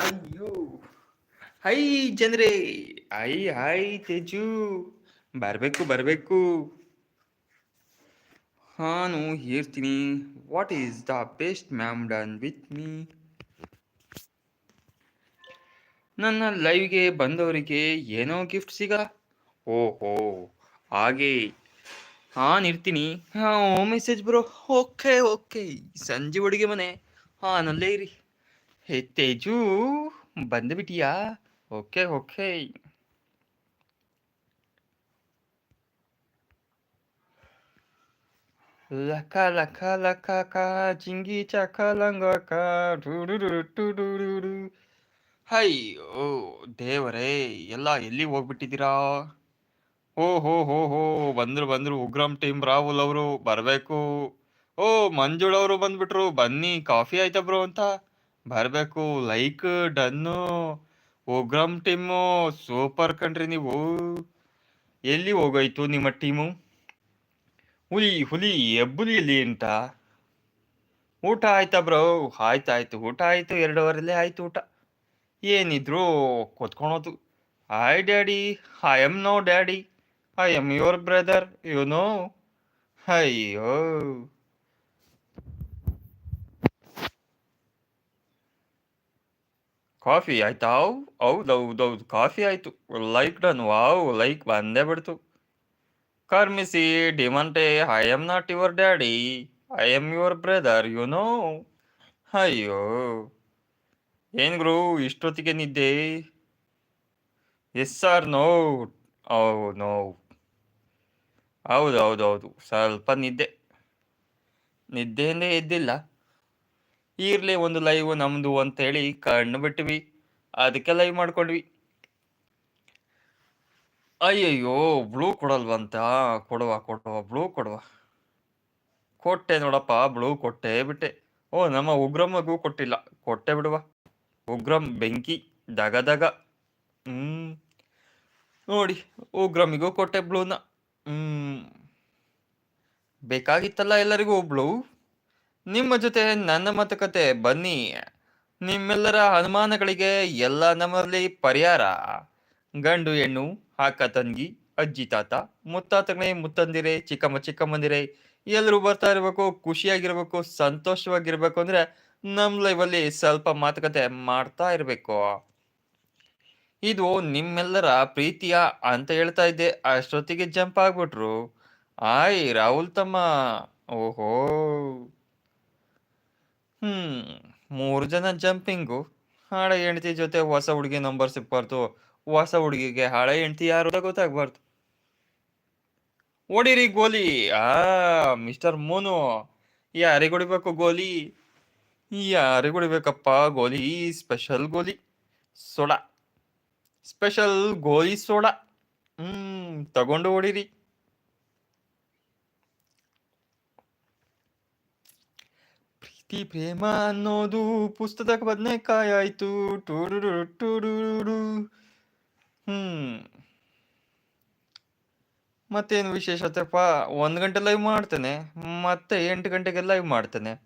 ಅಯ್ಯೋ. ಹೈ ಜನರೇ. I hi Teju. ಬರಬೇಕು ಬರಬೇಕು. ನಾನು ಹೇಳ್ತೀನಿ. What is the best ma'am done with me ನನ್ನ ಲೈವ್ಗೆ ಬಂದವರಿಗೆ ಏನೋ ಗಿಫ್ಟ್ ಸಿಗ ಓಹೋ. ಹಾಗೆ ಹಾಂ ಇರ್ತೀನಿ ಹಾಂ ಮೆಸೇಜ್ ಬ್ರೋ ಓಕೆ ಓಕೆ ಸಂಜೆ ಹುಡುಗಿ ಮನೆ. ಹಾನಲ್ಲೇ ಇರಿ. ಹೇ, ತೇಜು ಬಂದುಬಿಟ್ಟಿಯಾ ಓಕೆ ಓಕೆ ಲಕ ಲಕ ಲಕ, ಕ, ಜಿಂಗಿ, ಚಕ, ಲಂಗ, ಕ ಹೈ ಅಯ್ಯೋ, ದೇವರೇ, ಎಲ್ಲ ಎಲ್ಲಿ ಹೋಗ್ಬಿಟ್ಟಿದ್ದೀರಾ? ಓ ಹೋ ಹೋ ಹೋ, ಬಂದ್ರು ಬಂದ್ರು. ಉಗ್ರಂ ಟೀಮ್ ರಾಹುಲ್ ಅವರು ಬರಬೇಕು. ಓ, ಮಂಜುಳ ಅವರು ಬಂದ್ಬಿಟ್ರು. ಬನ್ನಿ, ಕಾಫಿ ಆಯ್ತಾ ಬ್ರೋ ಅಂತ. ಬರಬೇಕು like done. Ugramm team super ಕಣ್ರಿ ನೀವು. ಎಲ್ಲಿ ಹೋಗೋಯ್ತು ನಿಮ್ಮ ಟೀಮು ಹುಲಿ ಹುಲಿ ಎಬ್ಬುಲಿಯಲ್ಲಿ ಅಂತ. ಊಟ ಆಯ್ತಾ ಬ್ರೋ? ಆಯ್ತಾಯ್ತು ಊಟ ಆಯ್ತು. ಎರಡೂವರೆಲ್ಲೇ ಆಯ್ತು ಊಟ. ಏನಿದ್ರು, ಕೊತ್ಕೊಳೋದು. Hi daddy I am no daddy I'm your brother you know ಅಯ್ಯೋ ಕಾಫಿ ಆಯ್ತಾ ಹೌದು ಹೌದು ಕಾಫಿ ಆಯ್ತು ಲೈಕ್ ಡನ್ ವಾವ್ ಲೈಕ್ ಬಂದೇ ಬಿಡ್ತು ಕರ್ಮಿಸಿ ಡಿಮಂಟೆ I am not your daddy I am your brother you know ಅಯ್ಯೋ ಏನ್ ಗುರು, ಇಷ್ಟೊತ್ತಿಗೆ ನಿದ್ದೆ? S R no oh no ಹೌದು ಹೌದು ಹೌದು. ಸ್ವಲ್ಪ ನಿದ್ದೆ, ನಿದ್ದೆಯಿಂದ ಎದ್ದಿಲ್ಲ. ಇರ್ಲಿ ಒಂದು ಲೈವ್ ನಮ್ದು ಅಂತ ಹೇಳಿ ಕಣ್ಣು ಬಿಟ್ವಿ ಅದಕ್ಕೆ ಲೈವ್ ಮಾಡ್ಕೊಂಡ್ವಿ. ಅಯ್ಯಯ್ಯೋ ಬ್ಲೂ ಕೊಡಲ್ವಂತ? ಕೊಡುವ ಕೊಡುವ ಬ್ಲೂ ಕೊಡುವ. ಕೊಟ್ಟೆ ನೋಡಪ್ಪ ಬ್ಲೂ ಕೊಟ್ಟೆ ಬಿಟ್ಟೆ. ಓ, ನಮ್ಮ ಉಗ್ರಮ್ಮಗೂ ಕೊಟ್ಟಿಲ್ಲ. ಕೊಟ್ಟೆ ಬಿಡುವ. ಉಗ್ರಂ ಬೆಂಕಿ ದಗ ದಗ ಹ್ಮ್. ನೋಡಿ, ಉಗ್ರಮಿಗೂ ಕೊಟ್ಟೆ ಬ್ಲೂನ ಹ್ಮ್. ಬೇಕಾಗಿತ್ತಲ್ಲ ಎಲ್ಲರಿಗೂ ಒಬ್ಳು. ನಿಮ್ಮ ಜೊತೆ ನನ್ನ ಮಾತುಕತೆ, ಬನ್ನಿ. ನಿಮ್ಮೆಲ್ಲರ ಅನುಮಾನಗಳಿಗೆ ಎಲ್ಲ ನಮ್ಮಲ್ಲಿ ಪರಿಹಾರ. ಗಂಡು, ಹೆಣ್ಣು, ಅಕ್ಕ, ತಂಗಿ, ಅಜ್ಜಿ, ತಾತ ಮುತ್ತಾತಗಳೇ ಮುತ್ತಂದಿರೆ, ಚಿಕ್ಕಮ್ಮ, ಚಿಕ್ಕಮ್ಮಂದಿರೆ, ಎಲ್ಲರೂ ಬರ್ತಾ ಇರ್ಬೇಕು, ಖುಷಿಯಾಗಿರ್ಬೇಕು, ಸಂತೋಷವಾಗಿರ್ಬೇಕು ಅಂದ್ರೆ ನಮ್ ಲೈವಲ್ಲಿ ಸ್ವಲ್ಪ ಮಾತುಕತೆ ಮಾಡ್ತಾ ಇರ್ಬೇಕು. ಇದು ನಿಮ್ಮೆಲ್ಲರ ಪ್ರೀತಿಯ ಅಂತ ಹೇಳ್ತಾ ಇದ್ದೆ. ಅಷ್ಟೊತ್ತಿಗೆ ಜಂಪ್ ಆಗ್ಬಿಟ್ರು. ಆಯ್, ರಾಹುಲ್ ತಮ್ಮ. ಓಹೋ. ಹ್ಮ್, ಮೂರು ಜನ ಜಂಪಿಂಗು. ಹಾಳೆ ಹೆಂಡತಿ ಜೊತೆ ಹೊಸ ಹುಡುಗಿ ನಂಬರ್ ಸಿಕ್ಬಾರ್ದು ಹೊಸ ಹುಡುಗಿಗೆ ಹಳೆ ಹೆಂಡತಿ ಯಾರು ಗೊತ್ತಾಗ್ಬಾರ್ದು. ಓಡಿರಿ ಗೋಲಿ. ಆ, ಮಿಸ್ಟರ್ ಮೋನು. ಯಾರಿಗೆ ಹೊಡಿಬೇಕು ಗೋಲಿ? ಯಾರಿಗೆ ಹೊಡಿಬೇಕಪ್ಪ ಗೋಲಿ? Special goli. Soda. Special goli soda. ಹ್ಮ್, ತಗೊಂಡು ಓಡಿರಿ ಪ್ರೀತಿ, ಪ್ರೇಮ ಅನ್ನೋದು ಪುಸ್ತಕ ಬದನೆಕಾಯಿ ಆಯ್ತು. ಟೂರು ಟೂರು ಹ್ಮ್. ಮತ್ತೇನು ವಿಶೇಷತೆಪ್ಪ ಒಂದು ಗಂಟೆ ಲೈವ್ ಮಾಡ್ತೇನೆ. ಮತ್ತೆ ಎಂಟು ಗಂಟೆಗೆ ಲೈವ್ ಮಾಡ್ತೇನೆ.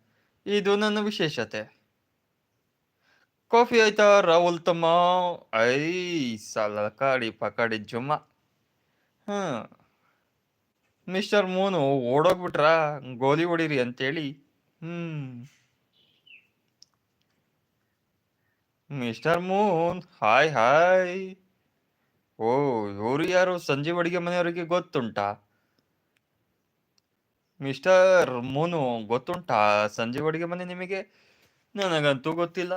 ಇದು ನನ್ನ ವಿಶೇಷತೆ. ಕಾಫಿ ಆಯ್ತಾ ರಾಹುಲ್ ತಮ್ಮ ಐ ಸಲಕಾಡಿ ಪಕಾಡಿ ಜುಮ್ಮ ಹ್ಮ್ ಮಿಸ್ಟರ್ ಮೂನು ಓಡೋಗ್ಬಿಟ್ರ ಗೋಲಿ ಹೊಡೀರಿ ಅಂತೇಳಿ ಹ್ಮ್ ಮಿಸ್ಟರ್ ಮೂನ್ ಹಾಯ್ ಹಾಯ್ ಓ ಇವರು ಯಾರು ಸಂಜೀವ್ ಅಡಿಗೆ ಮನೆಯವರಿಗೆ ಗೊತ್ತುಂಟಾ? ಮಿಸ್ಟರ್ ಮೂನು ಗೊತ್ತುಂಟಾ? ಸಂಜೀವ್ ಅಡಿಗೆ ಮನೆ ನಿಮಗೆ? ನನಗಂತೂ ಗೊತ್ತಿಲ್ಲ.